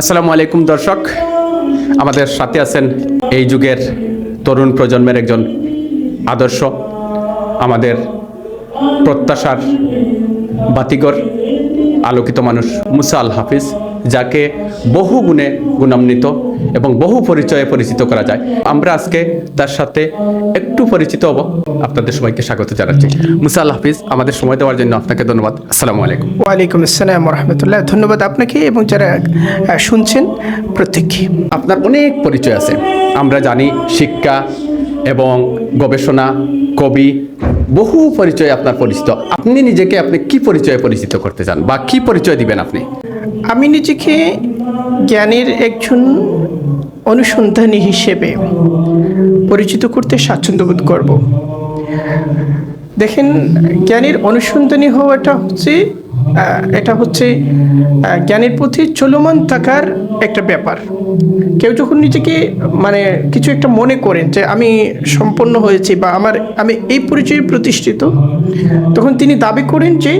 আসসালামু আলাইকুম, দর্শক। আমাদের সাথে আছেন এই যুগের তরুণ প্রজন্মের একজন আদর্শ, আমাদের প্রত্যাশার বাতিগর আলোকিত মানুষ মুসা আল হাফিজ। যাকে বহু গুণে গুণান্বিত এবং বহু পরিচয়ে পরিচিত করা যায়। আমরা আজকে তার সাথে একটু পরিচিত হব। আপনাদের সবাইকে স্বাগত জানাচ্ছি। মুসা আল হাফিজ আমাদের সময় দেওয়ার জন্য আপনাকে ধন্যবাদ। আসসালামু আলাইকুম। ওয়ালাইকুম আসসালাম রহমতুল্লাহ ধন্যবাদ আপনাকে এবং যারা শুনছেন প্রত্যেককে। আপনার অনেক পরিচয় আছে। আমরা জানি শিক্ষা এবং গবেষণা কবি বহু পরিচয় আপনার পরিচিত। আপনি নিজেকে আপনি কি পরিচয়ে পরিচিত করতে চান বা কি পরিচয় দিবেন আপনি? আমি নিজেকে জ্ঞানের একজন অনুসন্ধানী হিসেবে পরিচিত করতে স্বাচ্ছন্দ্য বোধ করব। দেখেন, জ্ঞানের অনুসন্ধানী হওয়াটা হচ্ছে এটা হচ্ছে জ্ঞানের প্রতি চলমান থাকার একটা ব্যাপার। কেউ যখন নিজেকে মানে কিছু একটা মনে করেন যে আমি সম্পন্ন হয়েছি বা আমার, আমি এই পরিচয়ে প্রতিষ্ঠিত, তখন তিনি দাবি করেন যে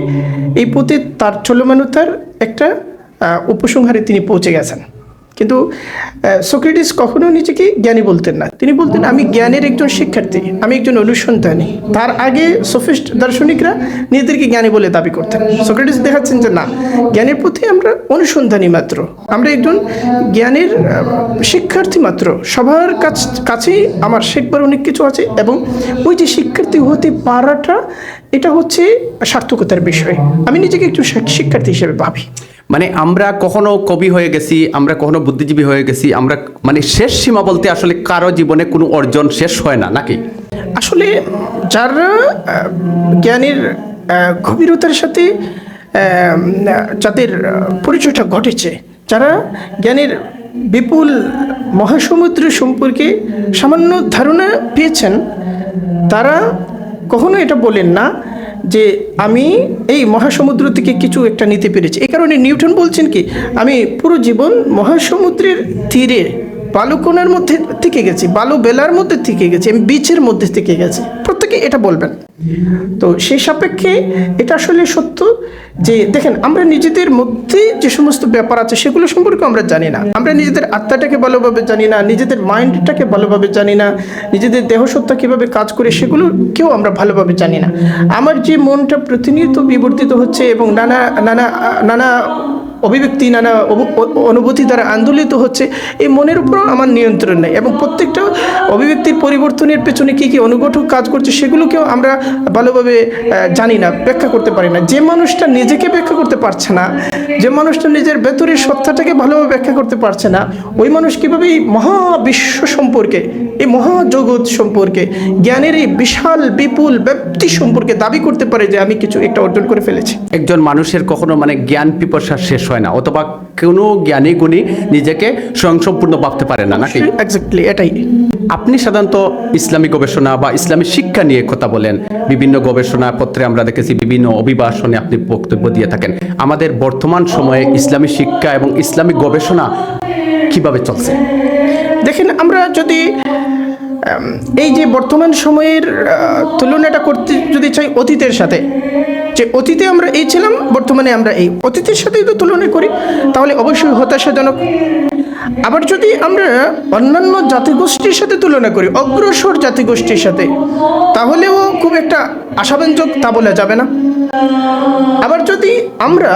এই পথে তার চলমানতার একটা উপসংহারে তিনি পৌঁছে গেছেন। কিন্তু সোক্রেটিস কখনো নিজেকে জ্ঞানী বলতেন না। তিনি বলতেন, আমি জ্ঞানের একজন শিক্ষার্থী, আমি একজন অনুসন্ধানী। তার আগে সোফিস্ট দার্শনিকরা নিজেদেরকে জ্ঞানী বলে দাবি করতেন। সোক্রেটিস দেখাচ্ছেন যে, না, জ্ঞানের প্রতি আমরা অনুসন্ধানী মাত্র। আমরা একজন জ্ঞানের শিক্ষার্থী মাত্র। সবার কাছ, কাছেই আমার শেখবার অনেক কিছু আছে এবং ওই যে শিক্ষার্থী হতে পারাটা, এটা হচ্ছে সার্থকতার বিষয়। আমি নিজেকে শিক- শিক্ষার্থী হিসেবে ভাবি। মানে আমরা কখনো কবি হয়ে গেছি, আমরা কখনো বুদ্ধিজীবী হয়ে গেছি, আমরা মানে শেষ সীমা বলতে আসলে কারও জীবনে কোনো অর্জন শেষ হয় না, নাকি? আসলে যারা জ্ঞানের গভীরতার সাথে যাদের পরিচয়টা ঘটেছে, যারা জ্ঞানের বিপুল মহাসমুদ্র সম্পর্কে সামান্য ধারণা পেয়েছেন, তারা কখনো এটা বলেন না যে আমি এই মহাসমুদ্র থেকে কিছু একটা নিতে পেরেছি। এই কারণে নিউটন বলছেন কি, আমি পুরো জীবন মহাসমুদ্রের তীরে বালুকোনার মধ্যে থেকে গেছি, বালু বেলার মধ্যে থেকে গেছি, আমি বিচের মধ্যে থেকে গেছি। প্রত্যেকে এটা বলবেন। তো সেই সাপেক্ষে এটা আসলে সত্য যে, দেখেন, আমরা নিজেদের মধ্যে যে সমস্ত ব্যাপার আছে সেগুলো সম্পর্কে আমরা জানি না। আমরা নিজেদের আত্মাটাকে ভালোভাবে জানি না, নিজেদের মাইন্ডটাকে ভালোভাবে জানি না, নিজেদের দেহসত্তা কীভাবে কাজ করে সেগুলো কেউ আমরা ভালোভাবে জানি না। আমার যে মনটা প্রতিনিয়ত বিবর্তিত হচ্ছে এবং নানা নানা নানা অভিব্যক্তি নানা অনুভূতি দ্বারা আন্দোলিত হচ্ছে, এই মনের উপরও আমার নিয়ন্ত্রণ নেই। এবং প্রত্যেকটা অভিব্যক্তির পরিবর্তনের পেছনে কী কী অনুঘটক কাজ করছে সেগুলোকেও আমরা ভালোভাবে জানি না, ব্যাখ্যা করতে পারি না। যে মানুষটা নিজেকে ব্যাখ্যা করতে পারছে না, যে মানুষটা নিজের ভেতরের সত্তাটাকে ভালোভাবে ব্যাখ্যা করতে পারছে না, ওই মানুষ কীভাবে এই মহাবিশ্ব সম্পর্কে এই মহাজগৎ সম্পর্কে জ্ঞানের এই বিশাল বিপুল ব্যক্তি সম্পর্কে দাবি করতে পারে যে আমি কিছু একটা অর্জন করে ফেলেছি। একজন মানুষের কখনো মানে জ্ঞান পিপাসা শেষ হয় না অথবা কোনো জ্ঞানী গুণী নিজেকে স্বয়ংসম্পূর্ণ ভাবতে পারে না নাকি? এক্স্যাক্টলি এটাই। আপনি সাধারণত ইসলামী গবেষণা বা ইসলামী শিক্ষা নিয়ে কথা বলেন। বিভিন্ন গবেষণা পত্রে আমরা দেখেছি বিভিন্ন অভিবাসনে আপনি বক্তব্য দিয়ে থাকেন। আমাদের বর্তমান সময়ে ইসলামী শিক্ষা এবং ইসলামী গবেষণা কীভাবে চলছে? দেখেন, আমরা যদি এই যে বর্তমান সময়ের তুলনাটা করতে যদি চাই অতীতের সাথে, যে অতীতে আমরা এই ছিলাম, বর্তমানে আমরা এই অতীতের সাথে যদি তুলনা করি, তাহলে অবশ্যই হতাশাজনক আবার যদি আমরা অন্যান্য জাতিগোষ্ঠীর সাথে তুলনা করি, অগ্রসর জাতিগোষ্ঠীর সাথে, তাহলেও খুব একটা আশাব্যঞ্জক তা বলা যাবে না। আবার যদি আমরা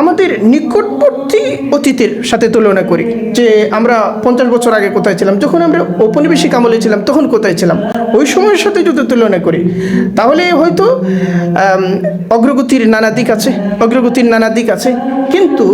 আমাদের নিকটবর্তী অতীতের সাথে তুলনা করি। যে আমরা পঞ্চাশ বছর আগে কোথায় ছিলাম, যখন আমরা ঔপনিবেশিক আমলে ছিলাম, তখন কোথায় ছিলাম, ওই সময়ের সাথে যদি তুলনা করি, তাহলে হয়তো অগ্রগতির নানা দিক আছে, অগ্রগতির নানা দিক আছে। কিন্তু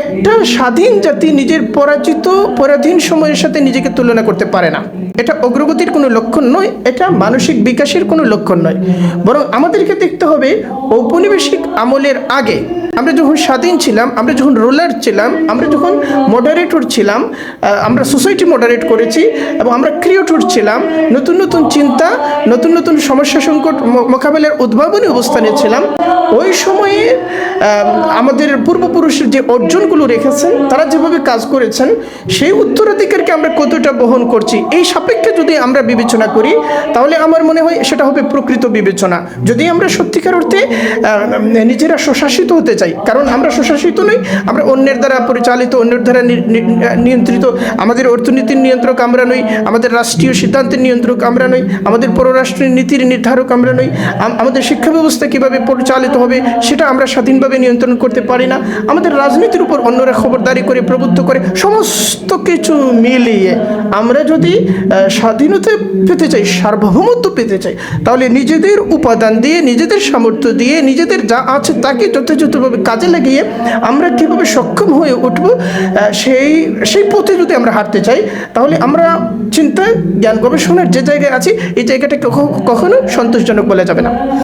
একটা স্বাধীন জাতি নিজের পরাজিত, পরাধীন সময়ের সাথে নিজেকে তুলনা করতে পারে না। এটা অগ্রগতির কোনো লক্ষণ নয়, এটা মানসিক বিকাশের কোনো লক্ষণ নয়। বরং আমাদেরকে দেখতে হবে, ঔপনিবেশিক আমলের আগে আমরা যখন স্বাধীন ছিলাম, আমরা যখন রোলার ছিলাম, আমরা যখন মডারেটর ছিলাম আমরা সোসাইটি মডারেট করেছি এবং আমরা ক্রিয়েটর ছিলাম, নতুন নতুন চিন্তা, নতুন নতুন সমস্যা সংকট মোকাবেলার উদ্ভাবনী অবস্থানে ছিলাম। ওই সময়ে আমাদের পূর্বপুরুষের যে অর্জনগুলো রেখেছেন, তারা যেভাবে কাজ করেছেন, সেই উত্তরাধিকারকে আমরা কতটা বহন করছি, এই সাপেক্ষে যদি আমরা বিবেচনা করি, তাহলে আমার মনে হয় সেটা হবে প্রকৃত বিবেচনা। যদি আমরা সত্যিকার অর্থে নিজেরা স্বশাসিত হতে চাই, কারণ কারণ আমরা সুশাসিত নই, আমরা অন্যের দ্বারা পরিচালিত, অন্যের দ্বারা নিয়ন্ত্রিত। আমাদের অর্থনীতির নিয়ন্ত্রক আমরা নই, আমাদের রাষ্ট্রীয় সিদ্ধান্তের নিয়ন্ত্রক আমরা নই, আমাদের পররাষ্ট্র নীতির নির্ধারক আমরা নই। আমাদের শিক্ষা ব্যবস্থা কীভাবে পরিচালিত হবে সেটা আমরা স্বাধীনভাবে নিয়ন্ত্রণ করতে পারি না। আমাদের রাজনীতির উপর অন্যরা খবরদারি করে প্রভুত্ব করে, সমস্ত কিছু মিলিয়ে আমরা যদি স্বাধীনতা পেতে চাই, সার্বভৌমত্ব পেতে চাই, তাহলে নিজেদের উপাদান দিয়ে, নিজেদের সামর্থ্য দিয়ে, নিজেদের যা আছে তাকে যথাযথভাবে কাজে লাগিয়ে আমরা কীভাবে সক্ষম হয়ে উঠব সেই সেই পথে যদি আমরা হাঁটতে চাই, তাহলে আমরা চিন্তা জ্ঞান গবেষণার যে জায়গায় আছি, এই জায়গাটা কখ- কখনো সন্তোষজনক বলা যাবে না।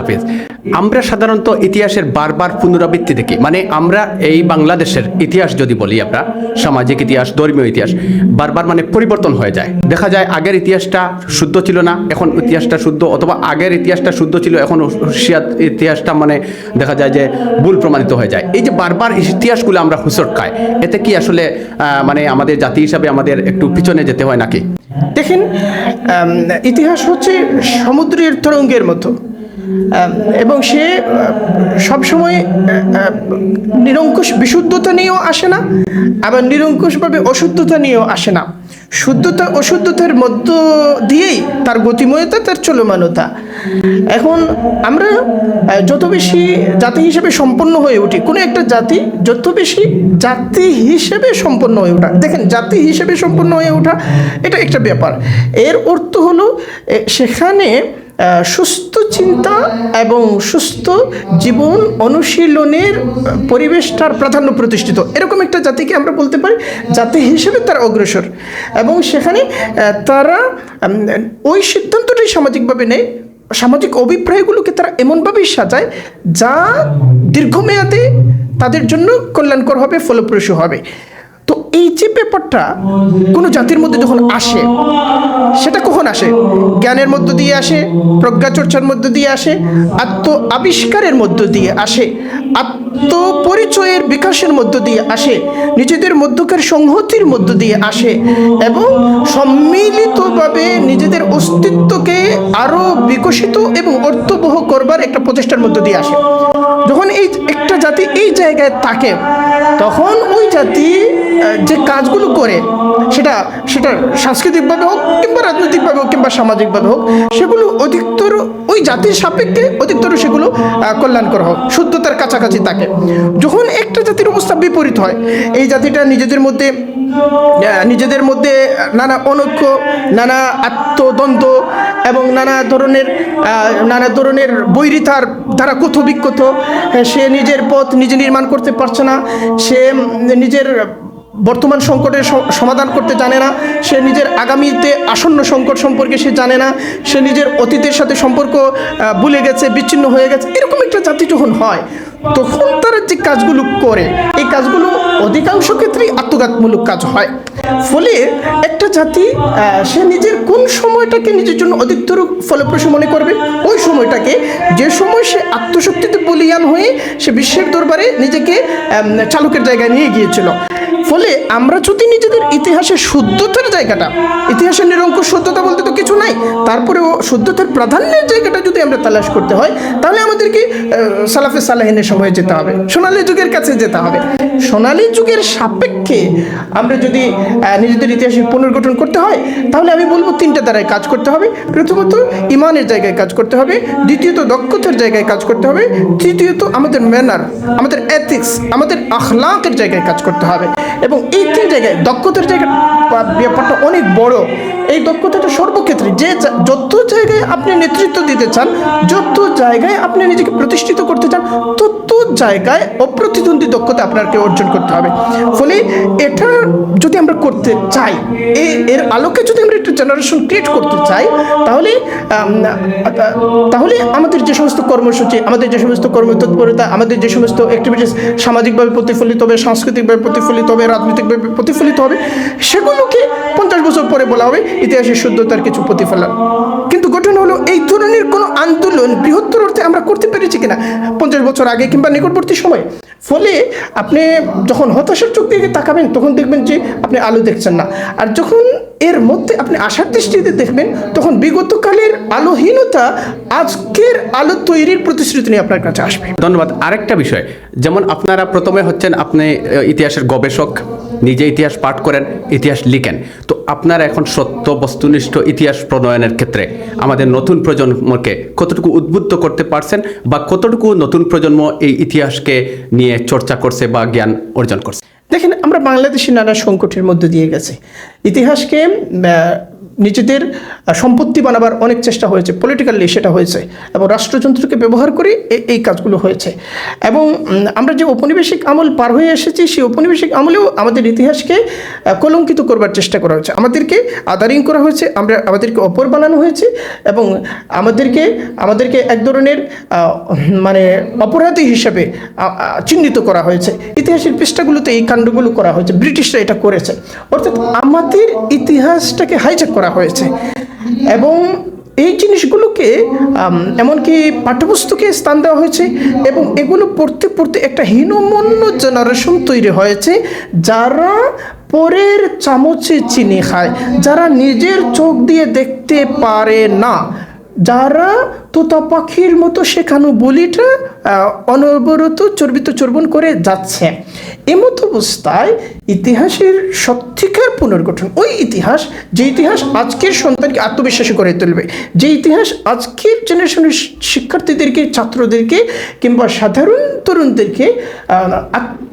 হাফিজ। আমরা সাধারণত ইতিহাসের বারবার পুনরাবৃত্তি দেখি। মানে আমরা এই বাংলাদেশের ইতিহাস যদি বলি আমরা, সামাজিক ইতিহাস, ধর্মীয় ইতিহাস, বারবার মানে পরিবর্তন হয়ে যায়। দেখা যায় আগের ইতিহাসটা শুদ্ধ ছিল না, এখন ইতিহাসটা শুদ্ধ, অথবা আগের ইতিহাসটা শুদ্ধ ছিল, এখন ইতিহাসটা মানে দেখা যায় যে ভুল প্রমাণিত হয়ে যায়। এই যে বারবার ইতিহাসগুলো আমরা হুসট খাই, এতে কি আসলে মানে আমাদের জাতি হিসাবে আমাদের একটু পিছনে যেতে হয় নাকি? দেখেন ইতিহাস হচ্ছে সমুদ্রের তরঙ্গের মতো। এবং সে সবসময় নিরঙ্কুশ বিশুদ্ধতা নিয়েও আসে না, আবার নিরঙ্কুশভাবে অশুদ্ধতা নিয়েও আসে না। শুদ্ধতা, অশুদ্ধতার মধ্য দিয়েই তার গতিময়তা, তার চলমানতা। এখন আমরা যত বেশি জাতি হিসেবে সম্পন্ন হয়ে উঠি, কোনো একটা জাতি যত বেশি জাতি হিসেবে সম্পন্ন হয়ে ওঠা, দেখেন জাতি হিসেবে সম্পন্ন হয়ে ওঠা, এটা একটা ব্যাপার। এর অর্থ হলো সেখানে সুস্থ চিন্তা এবং সুস্থ জীবন অনুশীলনের পরিবেশটার প্রাধান্য প্রতিষ্ঠিত। এরকম একটা জাতিকে আমরা বলতে পারি, জাতি হিসেবে তারা অগ্রসর। এবং সেখানে তারা ওই সিদ্ধান্তটাই সামাজিকভাবে নেয়, সামাজিক অভিপ্রায়গুলোকে তারা এমনভাবেই সাজায় যা দীর্ঘমেয়াদে তাদের জন্য কল্যাণকর হবে, ফলপ্রসূ হবে। এই যে ব্যাপারটা কোনো জাতির মধ্যে যখন আসে, সেটা কখন আসে? জ্ঞানের মধ্য দিয়ে আসে, প্রজ্ঞা চর্চার মধ্য দিয়ে আসে, আত্ম আবিষ্কারের মধ্য দিয়ে আসে, আত্মপরিচয়ের বিকাশের মধ্য দিয়ে আসে, নিজেদের মধ্যকার সংহতির মধ্য দিয়ে আসে এবং সম্মিলিতভাবে নিজেদের অস্তিত্বকে আরও বিকশিত এবং অর্থবহ করবার একটা প্রচেষ্টার মধ্য দিয়ে আসে। যখন এই একটা জাতি এই জায়গায় থাকে, তখন জাতি যে কাজগুলো করে, সেটা সেটা সাংস্কৃতিকভাবে হোক কিংবা রাজনৈতিকভাবে হোক কিংবা সামাজিকভাবে হোক, সেগুলো অধিকতর জাতির সাপেক্ষে অধিকতর সেগুলো কল্যাণকর হোক, শুদ্ধতার কাছাকাছি থাকে। যখন একটা জাতির অবস্থা বিপরীত হয়, এই জাতিটা নিজেদের মধ্যে নিজেদের মধ্যে নানা অনৈক্য, নানা আত্মদ্বন্দ্ব এবং নানা ধরনের নানা ধরনের বৈরিতার দ্বারা কথ বিক্ষত সে নিজের পথ নিজে নির্মাণ করতে পারছে না, সে নিজের বর্তমান সংকটের সমাধান করতে জানে না। সে নিজের আগামীতে আসন্ন সংকট সম্পর্কে সে জানে না। সে নিজের অতীতের সাথে সম্পর্ক ভুলে গেছে, বিচ্ছিন্ন হয়ে গেছে, এরকম একটা জাতি যখন হয়, তখন তারা যে কাজগুলো করে, এই কাজগুলো অধিকাংশ ক্ষেত্রেই আত্মঘাতমূলক কাজ হয়। ফলে একটা জাতি সে নিজের কোন সময়টাকে নিজের জন্য অধিকতর ফলপ্রসূ মনে করবে? ওই সময়টাকে, যে সময় সে আত্মশক্তিতে বলিয়ান হয়ে সে বিশ্বের দরবারে নিজেকে চালকের জায়গায় নিয়ে গিয়েছিল। ফলে আমরা যদি নিজেদের ইতিহাসের শুদ্ধতার জায়গাটা, ইতিহাসের নিরঙ্কুশ শুদ্ধতা বলতে তো কিছু নাই, তারপরেও শুদ্ধতার প্রাধান্যের জায়গাটা যদি আমরা তালাশ করতে হয়, তাহলে আমাদেরকে সালাফে সালাহিনের সময়ে যেতে হবে, সোনালী যুগের কাছে যেতে হবে। সোনালী যুগের সাপেক্ষে আমরা যদি নিজেদের ইতিহাসের পুনর্গঠন করতে হয়, তাহলে আমি বলব তিনটা দ্বারায় কাজ করতে হবে। প্রথমত, ইমানের জায়গায় কাজ করতে হবে, দ্বিতীয়ত, দক্ষতার জায়গায় কাজ করতে হবে, তৃতীয়ত, আমাদের ম্যানার আমাদের এথিক্স আমাদের আখলাকের জায়গায় কাজ করতে হবে। এবং এই তিন জায়গায় দক্ষতার জায়গা ব্যাপারটা অনেক বড়। এই দক্ষতাটা সর্বক্ষেত্রে। যে যত জায়গায় আপনি নেতৃত্ব দিতে চান, যত জায়গায় আপনি নিজেকে প্রতিষ্ঠিত করতে চান, তত জায়গায় অপ্রতিদ্বন্দ্বী দক্ষতা আপনাকে অর্জন করতে হবে। ফলে এটা যদি আমরা করতে চাই এর আলোকে যদি আমরা একটা জেনারেশন ক্রিয়েট করতে চাই, তাহলে তাহলে আমাদের যে সমস্ত কর্মসূচি, আমাদের যে সমস্ত কর্মতৎপরতা আমাদের যে সমস্ত অ্যাক্টিভিটিস সামাজিকভাবে প্রতিফলিত হবে, সাংস্কৃতিকভাবে প্রতিফলিত হবে, রাজনৈতিকভাবে প্রতিফলিত হবে, সেগুলোকে পঞ্চাশ বছর পরে বলা হবে ইতিহাসের শুদ্ধতার কিছু প্রতিফলন। কিন্তু ঘটনা হলো এই ধরনের কোনো আন্দোলন বৃহত্তর অর্থে আমরা করতে পেরেছি কিনা? পঞ্চাশ বছর আগে কিংবা নিকটবর্তী সময়ে। ফলে আপনি যখন হতাশার চোখ দিয়ে তাকাবেন, তখন দেখবেন যে আপনি আলো দেখছেন না। আর যখন এর মধ্যে আপনি আশার দৃষ্টিতে দেখবেন, তখন বিগতকালের আলোহীনতা আজকের আলো তৈরির প্রতিশ্রুতি নিয়ে আপনার কাছে আসবে। ধন্যবাদ। আরেকটা বিষয়, যেমন আপনারা প্রথমে হচ্ছেন, আপনি ইতিহাসের গবেষক, নিজে ইতিহাস পাঠ করেন, ইতিহাস লিখেন। তো আপনারা এখন সত্য, বস্তুনিষ্ঠ ইতিহাস প্রণয়নের ক্ষেত্রে আমাদের নতুন প্রজন্মকে কতটুকু উদ্বুদ্ধ করতে পারছেন বা কতটুকু নতুন প্রজন্ম এই ইতিহাসকে নিয়ে চর্চা করছে বা জ্ঞান অর্জন করছে? দেখেন আমরা বাংলাদেশি নানা সংকটের মধ্য দিয়ে গেছে। ইতিহাসকে নিজেদের সম্পত্তি বানাবার অনেক চেষ্টা হয়েছে পলিটিক্যালি সেটা হয়েছে এবং রাষ্ট্রযন্ত্রকে ব্যবহার করে এই কাজগুলো হয়েছে। এবং আমরা যে ঔপনিবেশিক আমল পার হয়ে এসেছি, সেই ঔপনিবেশিক আমলেও আমাদের ইতিহাসকে কলঙ্কিত করবার চেষ্টা করা হয়েছে। আমাদেরকে আদারিং করা হয়েছে, আমরা আমাদেরকে অপর বানানো হয়েছে এবং আমাদেরকে আমাদেরকে এক ধরনের মানে অপরাধী হিসেবে চিহ্নিত করা হয়েছে। ইতিহাসের পৃষ্ঠাগুলোতে এই কাণ্ডগুলো করা হয়েছে, ব্রিটিশরা এটা করেছে। অর্থাৎ আমাদের ইতিহাসটাকে হাইজ্যাক করা হয়েছে। এবং এই জিনিসগুলোকে এমনকি পাঠ্যপুস্তকে স্থান দেওয়া হয়েছে এবং এগুলো পড়তে পড়তে একটা হীনমন্য জেনারেশন তৈরি হয়েছে যারা পরের চামচে চিনি খায়, যারা নিজের চোখ দিয়ে দেখতে পারে না। যারা তোতা পাখির মতো শেখানো বলিটা অনবরত চর্বিত চর্বণ করে যাচ্ছে। এমত অবস্থায় ইতিহাসের সত্যিকার পুনর্গঠন, ওই ইতিহাস, যে ইতিহাস আজকের সন্তানকে আত্মবিশ্বাসী করে তুলবে, যে ইতিহাস আজকের জেনারেশনের শিক্ষার্থীদেরকে, ছাত্রদেরকে কিংবা সাধারণ তরুণদেরকে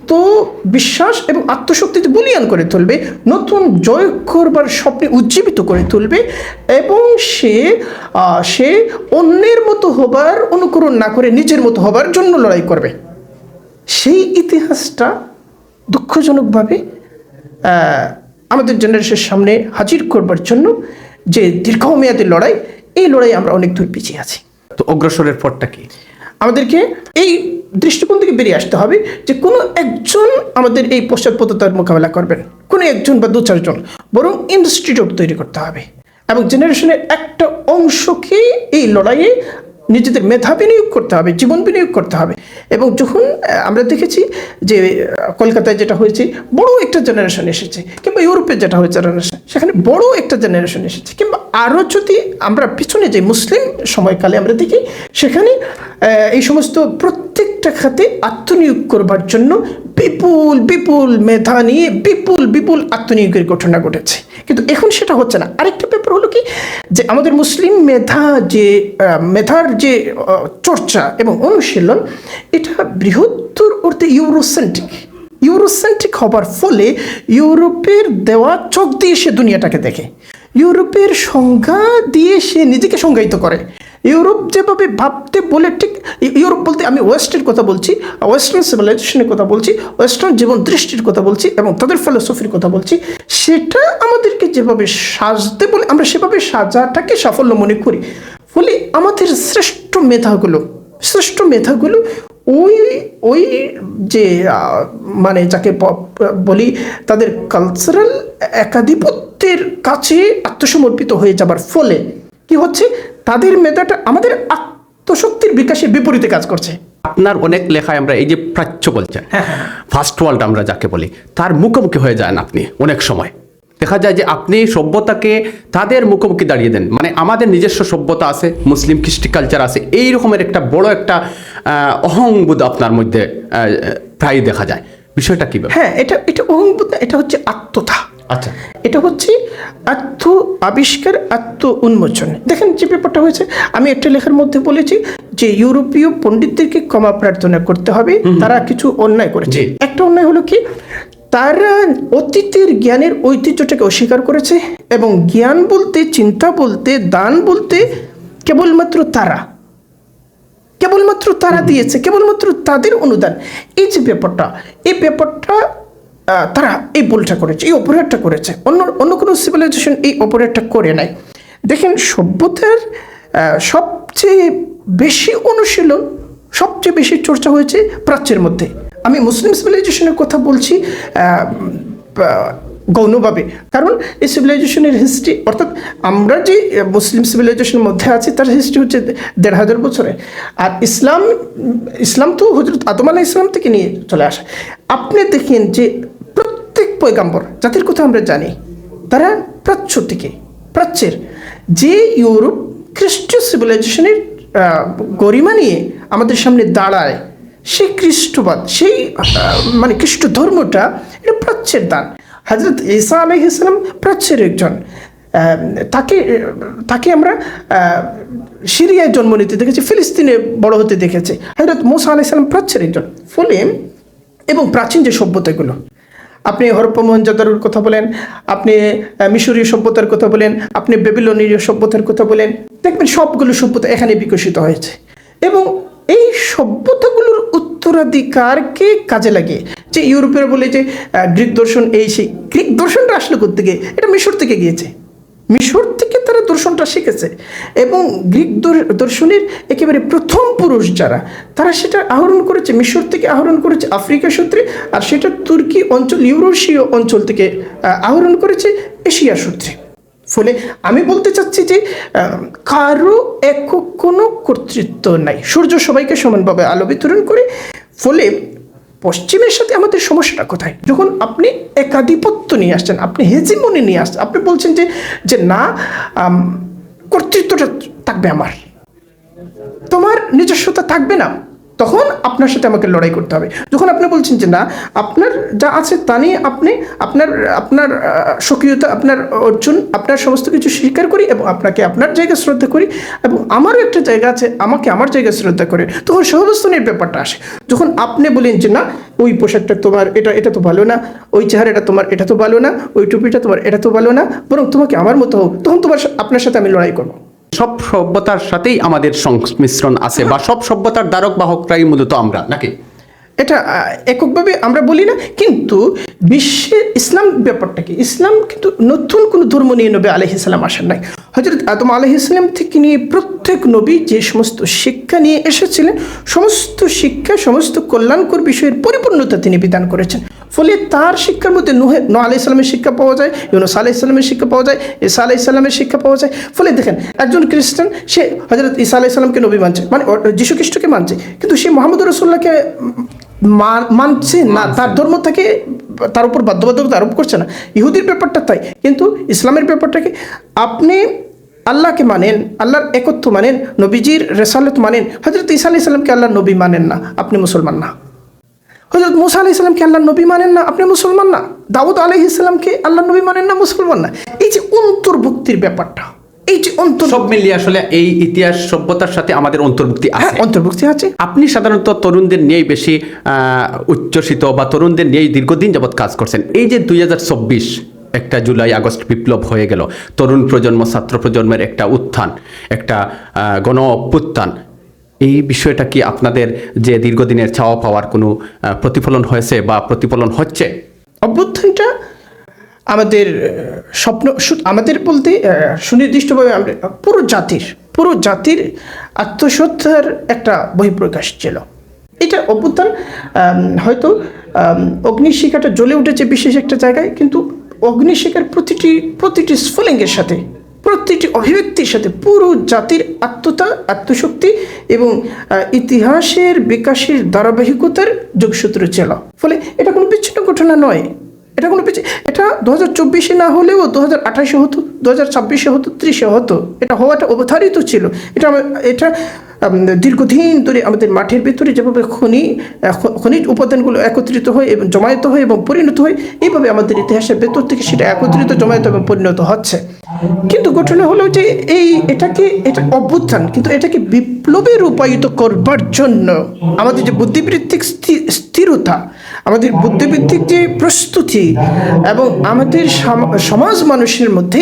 আত্মবিশ্বাস এবং আত্মশক্তিতে বুলিয়ান করে তুলবে নতুন জয় করবার স্বপ্নে উজ্জীবিত করে তুলবে এবং সে সে অন্যের মতো হবার অনুকরণ না করে নিজের মতো হবার জন্য লড়াই করবে। সেই ইতিহাসটা দুঃখজনকভাবে আমাদের জেনারেশনের সামনে হাজির করবার জন্য যে দীর্ঘমেয়াদী লড়াই এই লড়াই আমরা অনেক দূর পিছিয়ে আছি। তো অগ্রসরের পরটা কি? আমাদেরকে এই দৃষ্টিকোণ থেকে বেরিয়ে আসতে হবে যে কোনো একজন আমাদের এই পশ্চাৎপদতার মোকাবেলা করবেন। কোনো একজন বা দু চারজন, বরং ইনস্টিটিউট তৈরি করতে হবে। এবং জেনারেশনের একটা অংশকে এই লড়াইয়ে নিজেদের মেধা বিনিয়োগ করতে হবে, জীবন বিনিয়োগ করতে হবে। এবং যখন আমরা দেখেছি যে কলকাতায় যেটা হয়েছে, বড় একটা জেনারেশন এসেছে, কিংবা ইউরোপে যেটা হয়েছে জেনারেশন সেখানে বড় একটা জেনারেশন এসেছে, কিংবা আরও যদি আমরা পিছনে যে মুসলিম সময়কালে আমরা দেখি, সেখানে এই সমস্ত প্রত্যেকটা খাতে আত্মনিয়োগ করবার জন্য বিপুল বিপুল মেধা নিয়ে বিপুল বিপুল আত্মনিয়োগের ঘটনা ঘটেছে। কিন্তু এখন সেটা হচ্ছে না। আরেকটা ব্যাপার হলো কি, যে আমাদের মুসলিম মেধা যে মেধার যে চর্চা এবং অনুশীলন, এটা বৃহত্তর অর্থে ইউরোসেন্ট্রিক। ইউরোসেন্ট্রিক হবার ফলে ইউরোপের দেওয়া চোখ দিয়ে সে দুনিয়াটাকে দেখে। ইউরোপের সংজ্ঞা দিয়ে সে নিজেকে সংজ্ঞায়িত করে। ইউরোপ যেভাবে ভাবতে বলে ঠিক ইউরোপ বলতে আমি ওয়েস্টের কথা বলছি, ওয়েস্টার্ন সিভিলাইজেশনের কথা বলছি, ওয়েস্টার্ন জীবন দৃষ্টির কথা বলছি এবং তাদের ফিলোসফির কথা বলছি, সেটা আমাদেরকে যেভাবে সাজতে বলে, আমরা সেভাবে সাজাটাকে সাফল্য মনে করি। ফলে আমাদের শ্রেষ্ঠ মেধাগুলো শ্রেষ্ঠ মেধাগুলো ওই ওই যে মানে যাকে বলি তাদের কালচারাল একাধিপত্যের কাছে আত্মসমর্পিত হয়ে যাবার ফলে কি হচ্ছে? তাদের মেধাটা আমাদের আত্মশক্তির বিকাশের বিপরীতে কাজ করছে। আপনার অনেক লেখায় আমরা এই যে প্রাচ্য বলছেন ফার্স্ট ওয়ার্ল্ড আমরা যাকে বলি তার মুখোমুখি হয়ে যান আপনি অনেক সময়। দেখা যায় যে আপনি সভ্যতাকে তাদের মুখোমুখি দাঁড়িয়ে দেন। মানে আমাদের নিজস্ব সভ্যতা আছে মুসলিম কৃষ্টি কালচার আছে এই রকমের একটা বড় একটা অহংবোধ আপনার মধ্যে আহ, প্রায় দেখা যায়। বিষয়টা কি হ্যাঁ এটা এটা অহংবোধ এটা হচ্ছে আত্মতা। আচ্ছা। এটা হচ্ছে আত্ম আবিষ্কার আত্ম উন্মোচন। দেখেন যে ব্যাপারটা হয়েছে আমি একটা লেখার মধ্যে বলেছি যে ইউরোপীয় পণ্ডিতদেরকে ক্ষমা প্রার্থনা করতে হবে তারা কিছু অন্যায় করেছে। একটা অন্যায় হলো কি? তারা অতীতের জ্ঞানের ঐতিহ্যটাকে অস্বীকার করেছে এবং জ্ঞান বলতে, চিন্তা বলতে, দান বলতে কেবলমাত্র তারা। কেবলমাত্র তারা দিয়েছে, কেবলমাত্র তাদের অনুদান। এই যে ব্যাপারটা, এই ব্যাপারটা তারা এই ভুলটা করেছে, এই অপরাধটা করেছে। অন্য অন্য কোনো সিভিলাইজেশন এই অপরাধটা করে নাই। দেখেন, সভ্যতার সবচেয়ে বেশি অনুশীলন, সবচেয়ে বেশি চর্চা হয়েছে প্রাচ্যের মধ্যে। আমি মুসলিম সিভিলাইজেশনের কথা বলছি গৌণভাবে। কারণ এই সিভিলাইজেশনের হিস্ট্রি অর্থাৎ আমরা যে মুসলিম সিভিলাইজেশনের মধ্যে আছি, তার হিস্ট্রি হচ্ছে দেড় হাজার বছরে। আর ইসলাম ইসলাম তো হজরত আদম আলাহ ইসলাম থেকে নিয়ে চলে আসে। আপনি দেখেন যে প্রত্যেক পয়গাম্বর, জাতির কথা আমরা জানি, তারা প্রাচ্য থেকে, প্রাচ্যের। যে ইউরোপ খ্রিস্টীয় সিভিলাইজেশনের গরিমা নিয়ে আমাদের সামনে দাঁড়ায় সেই খ্রিস্টবাদ, সেই মানে খ্রিস্ট ধর্মটা এটা প্রাচ্যের দান। হজরত ঈসা আলহ ইসলাম প্রাচ্যের একজন। তাকে তাকে আমরা সিরিয়ায় জন্ম নিতে দেখেছি, ফিলিস্তিনে বড় হতে দেখেছি। হজরত মোসা আলাহ ইসলাম প্রাচ্যের একজন। ফলে এবং প্রাচীন যে সভ্যতাগুলো। আপনি হরপ্পা মোহনজাদারুর কথা বলেন, আপনি মিশরীয় সভ্যতার কথা বলেন, আপনি বেবিলনীয় সভ্যতার কথা বলেন, দেখবেন সবগুলো সভ্যতা এখানে বিকশিত হয়েছে। এবং এই সভ্যতাগুলোর উত্তরাধিকারকে কাজে লাগে? যে ইউরোপের বলে যে গ্রিক দর্শন এই সেই গ্রিক দর্শনটা আসলে করতে গিয়ে এটা মিশর থেকে গিয়েছে। মিশর থেকে তারা দর্শনটা শিখেছে। এবং গ্রিক দর- দর্শনের একেবারে প্রথম পুরুষ যারা তারা সেটা আহরণ করেছে। মিশর থেকে আহরণ করেছে আফ্রিকা সূত্রে আর সেটা তুর্কি অঞ্চল ইউরোশীয় অঞ্চল থেকে আহ, আহরণ করেছে এশিয়া সূত্রে। ফলে আমি বলতে চাচ্ছি যে কারও একক কোনো কর্তৃত্ব নাই। সূর্য সবাইকে সমানভাবে আলো বিতরণ করে, ফলে পশ্চিমের সাথে আমাদের সমস্যাটা কোথায়? যখন আপনি একাধিপত্য নিয়ে আসছেন, আপনি হেজিমনি নিয়ে আসছেন, আপনি বলছেন যে যে না কর্তৃত্বটা থাকবে আমার। তোমার নিজস্বতা থাকবে না। তখন আপনার সাথে আমাকে লড়াই করতে হবে। যখন আপনি বলছেন যে না, আপনার যা আছে তা নিয়ে আপনি আপনার আপনার স্বকীয়তা, আপনার অর্জন, আপনার সমস্ত কিছু স্বীকার করি এবং আপনাকে আপনার জায়গায় শ্রদ্ধা করি এবং আমারও একটা জায়গা আছে, আমাকে আমার জায়গায় শ্রদ্ধা করে। তখন সহবস্থানের ব্যাপারটা আসে। যখন আপনি বলেন যে না, ওই পোশাকটা তোমার, এটা এটা তো ভালো না, ওই চেহারাটা তোমার, এটা তো ভালো না, ওই টুপিটা তোমার, এটা তো ভালো না, বরং তোমাকে আমার মতো হোক, তখন তোমার আপনার সাথে আমি লড়াই করব। সব সভ্যতার সাথেই আমাদের সংমিশ্রণ আছে বা সব সভ্যতার দ্বারক বাহকরাই মূলত আমরা নাকি? এটা এককভাবে আমরা বলি না, কিন্তু বিশ্বের ইসলাম ব্যাপারটা কি? ইসলাম কিন্তু নতুন কোনো ধর্ম নিয়ে নবী আলহ ইসলাম আসেন নাই। হজরত আদম আলহ ইসলাম থেকে নিয়ে প্রত্যেক নবী যে সমস্ত শিক্ষা নিয়ে এসেছিলেন, সমস্ত শিক্ষা, সমস্ত কল্যাণকর বিষয়ের পরিপূর্ণতা তিনি বিধান করেছেন। ফলে তার শিক্ষার মধ্যে নুহে নো আলাহ ইসলামের শিক্ষা পাওয়া যায়, ইউনুস আলাহ ইসলামের শিক্ষা পাওয়া যায়, ঈসা আলাহ ইসলামের শিক্ষা পাওয়া যায়। ফলে দেখেন, একজন খ্রিস্টান, সে হজরত ঈসা আলাহ ইসলামকে নবী মানছে মানে যীশু খ্রিস্টকে মানছে। কিন্তু সে মোহাম্মদ রসুল্লাহকে মানছে না তার ধর্ম থেকে তার উপর বাধ্যবাধকতা আরোপ করছে না। ইহুদির ব্যাপারটা তাই। কিন্তু ইসলামের ব্যাপারটাকে আপনি আল্লাহকে মানেন আল্লাহর একত্ব মানেন নবীজির রেসালত মানেন। হজরত ঈসা আলাহ ইসলামকে আল্লাহর নবী মানেন না আপনি মুসলমান না। হজরত মুসা আলাহ ইসলামকে আল্লাহ নবী মানেন না আপনি মুসলমান না। দাউদ আলাহ ইসলামকে আল্লাহ নবী মানেন না মুসলমান না। এই যে অন্তর্ভুক্তির ব্যাপারটা। এই যে অন্তর সব মিলিয়ে আসলে এই ইতিহাস সভ্যতার সাথে আমাদের অন্তর্ভুক্তি হ্যাঁ আছে। অন্তর্ভুক্তি আছে। আপনি সাধারণত তরুণদের নিয়েই বেশি আহ, উচ্ছ্বসিত বা তরুণদের নিয়েই দীর্ঘদিন যাবৎ কাজ করছেন। এই যে দুই একটা জুলাই আগস্ট বিপ্লব হয়ে গেল তরুণ প্রজন্ম ছাত্র প্রজন্মের একটা উত্থান একটা গণ অভ্যুত্থান এই বিষয়টা কি আপনাদের যে দীর্ঘদিনের চাওয়া পাওয়ার কোনো প্রতিফলন হয়েছে বা প্রতিফলন হচ্ছে? অভ্যুত্থানটা আমাদের স্বপ্ন আমাদের বলতে সুনির্দিষ্টভাবে আমরা, পুরো জাতির পুরো জাতির আত্মসত্তার একটা বহিঃপ্রকাশ ছিল। এটা অভ্যুত্থান হয়তো অগ্নিশিখাটা জ্বলে উঠেছে বিশেষ একটা জায়গায়, কিন্তু অগ্নিশিখার প্রতিটি প্রতিটি স্ফুলিঙ্গের সাথে, প্রতিটি অভিব্যক্তির সাথে পুরো জাতির আত্মতা, আত্মশক্তি এবং ইতিহাসের বিকাশের ধারাবাহিকতার যোগসূত্র ছিল। ফলে এটা কোনো বিচ্ছিন্ন ঘটনা নয়। এটা কোনো বিচ্ছি- এটা দু হাজার চব্বিশে না হলেও দু হাজার আঠাশে হতো দু হাজার ছাব্বিশে হতো, ত্রিশে হতো। এটা হওয়াটা অবধারিত ছিল। এটা এটা দীর্ঘদিন ধরে আমাদের মাঠের ভিতরে যেভাবে খনি খনিজ উপাদানগুলো একত্রিত হয় এবং জমায়েত হয় এবং পরিণত হয়, এইভাবে আমাদের ইতিহাসের ভেতর থেকে সেটা একত্রিত, জমায়েত এবং পরিণত হচ্ছে। কিন্তু ঘটনা হলো যে এই এটাকে, এটা অভ্যুত্থান, কিন্তু এটাকে বিপ্লবে রূপায়িত করবার জন্য আমাদের যে বুদ্ধিবৃত্তিক স্থিরতা আমাদের বুদ্ধিবৃত্তিক যে প্রস্তুতি এবং আমাদের সমাজ মানুষের মধ্যে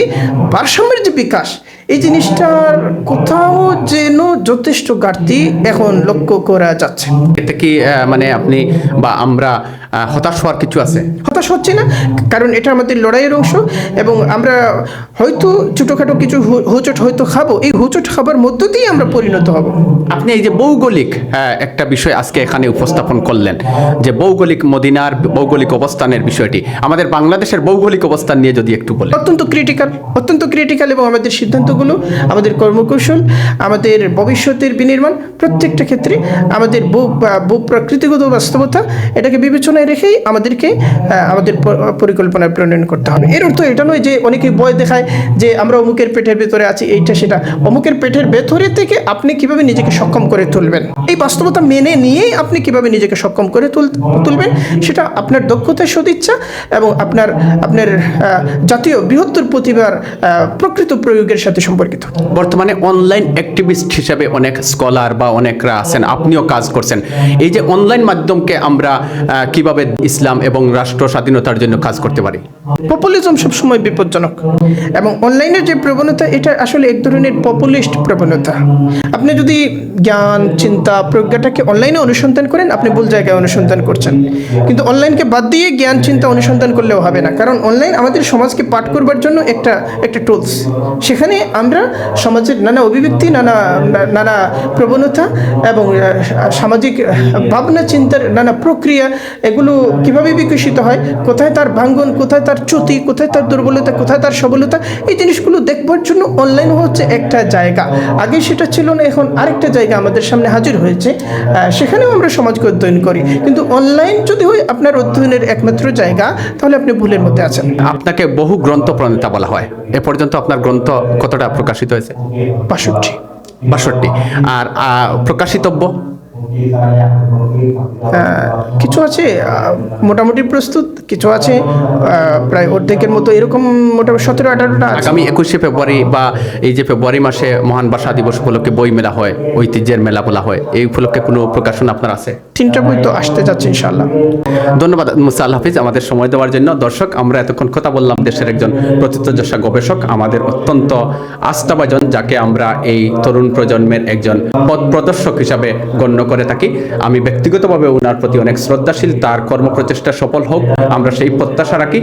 ভারসাম্যের যে বিকাশ, এই জিনিসটার কোথাও যেন যথেষ্ট ঘাটতি এখন লক্ষ্য করা যাচ্ছে। এতে কি মানে আপনি বা আমরা হতাশ হওয়ার কিছু আছে? হতাশ হচ্ছে না কারণ এটা আমাদের লড়াইয়ের অংশ এবং আমরা হয়তো ছোটোখাটো কিছু হোঁচট হয়তো খাব। এই হোঁচট খাবার মধ্য দিয়ে আমরা পরিণত হব। আপনি এই যে ভৌগোলিক আহ, একটা বিষয় আজকে এখানে উপস্থাপন করলেন যে ভৌগোলিক মদিনার ভৌগোলিক অবস্থানের বিষয়টি। আমাদের বাংলাদেশের ভৌগোলিক অবস্থান নিয়ে যদি একটু বলেন। অত্যন্ত ক্রিটিক্যাল অত্যন্ত ক্রিটিক্যাল এবং আমাদের সিদ্ধান্তগুলো আমাদের কর্মকৌশল আমাদের ভবিষ্যতের বিনির্মাণ প্রত্যেকটা ক্ষেত্রে আমাদের ভূ প্রাকৃতিগত বাস্তবতা এটাকে বিবেচনায় রেখেই আমাদেরকে আমাদের পরিকল্পনা প্রণয়ন করতে হবে। এর অর্থ এটা নয় যে অনেকেই ভয় দেখায় যে আমরা অমুকের পেটের ভেতরে আছি, এইটা সেটা। অমুকের পেটের ভেতরে থেকে আপনি কীভাবে নিজেকে সক্ষম করে তুলবেন? এই বাস্তবতা মেনে নিয়েই আপনি কীভাবে নিজেকে সক্ষম করে তুলবেন সেটা আপনার দক্ষতার সদিচ্ছা এবং আপনার আপনার জাতীয় বৃহত্তর প্রতিভার প্রকৃত প্রয়োগের সাথে সম্পর্কিত। বর্তমানে অনলাইন অ্যাক্টিভিস্ট হিসাবে অনেক স্কলার বা অনেকরা আছেন, আপনিও কাজ করছেন। এই যে অনলাইন মাধ্যমকে আমরা কীভাবে ইসলাম এবং রাষ্ট্র স্বাধীনতার জন্য কাজ করতে পারি। পপুলিজম সবসময় বিপজ্জনক এবং অনলাইনের যে প্রবণতা, এটা আসলে এক ধরনের পপুলিস্ট প্রবণতা। আপনি যদি জ্ঞান, চিন্তা, প্রজ্ঞাটাকে অনলাইনে অনুসন্ধান করেন, আপনি ভুল জায়গায় অনুসন্ধান করছেন। কিন্তু অনলাইনকে বাদ দিয়ে জ্ঞান, চিন্তা অনুসন্ধান করলেও হবে না। কারণ অনলাইন আমাদের সমাজকে পাঠ করবার জন্য একটা একটা টুলস সেখানে আমরা সমাজের নানা অভিব্যক্তি, নানা নানা প্রবণতা এবং সামাজিক ভাবনা, চিন্তার নানা প্রক্রিয়া, এগুলো কীভাবে বিকশিত হয় কোথায় তার ভাঙ্গন কোথায় তার চ্যুতি কোথায় তার দুর্বলতা কোথায় তার সবলতা এই জিনিসগুলো দেখবার জন্য অনলাইন হচ্ছে একটা জায়গা। আগে সেটা ছিল না এখন আরেকটা জায়গা আমাদের সামনে হাজির হয়েছে সেখানেও আমরা সমাজকে অধ্যয়ন করি। কিন্তু অনলাইন যদি হয় আপনার অধ্যয়নের একমাত্র জায়গা তাহলে আপনি ভুলের মধ্যে আছেন। আপনাকে বহু গ্রন্থ প্রণেতা বলা হয়। এ পর্যন্ত আপনার গ্রন্থ কতটা প্রকাশিত হয়েছে? বাষট্টি। বাষট্টি। আর প্রকাশিতব্য? কিছু আছে? মোটামুটি প্রস্তুত? কিছু আছে? প্রায় অর্ধেকের মতো এরকম মোটামুটি সতেরো আঠারোটা আগামী একুশে ফেব্রুয়ারি বা এই যে ফেব্রুয়ারি মাসে মহান ভাষা দিবস উপলক্ষে বই মেলা হয় ঐতিহ্যের মেলা বলা হয় এই উপলক্ষে কোনো প্রকাশন আপনার আছে? তিনটা বই তো আসতে যাচ্ছে ইনশাল্লাহ ধন্যবাদ মুসা আল হাফিজ আমাদের সময় দেওয়ার জন্য। দর্শক আমরা এতক্ষণ কথা বললাম দেশের একজন প্রথিতযশা গবেষক আমাদের অত্যন্ত আস্থাভাজন যাকে আমরা এই তরুণ প্রজন্মের একজন পথ প্রদর্শক হিসাবে গণ্য করে থাকি। আমি ব্যক্তিগতভাবে ওনার প্রতি অনেক শ্রদ্ধাশীল, তার কর্মপ্রচেষ্টা সফল হোক, আমরা সেই প্রত্যাশা রাখি।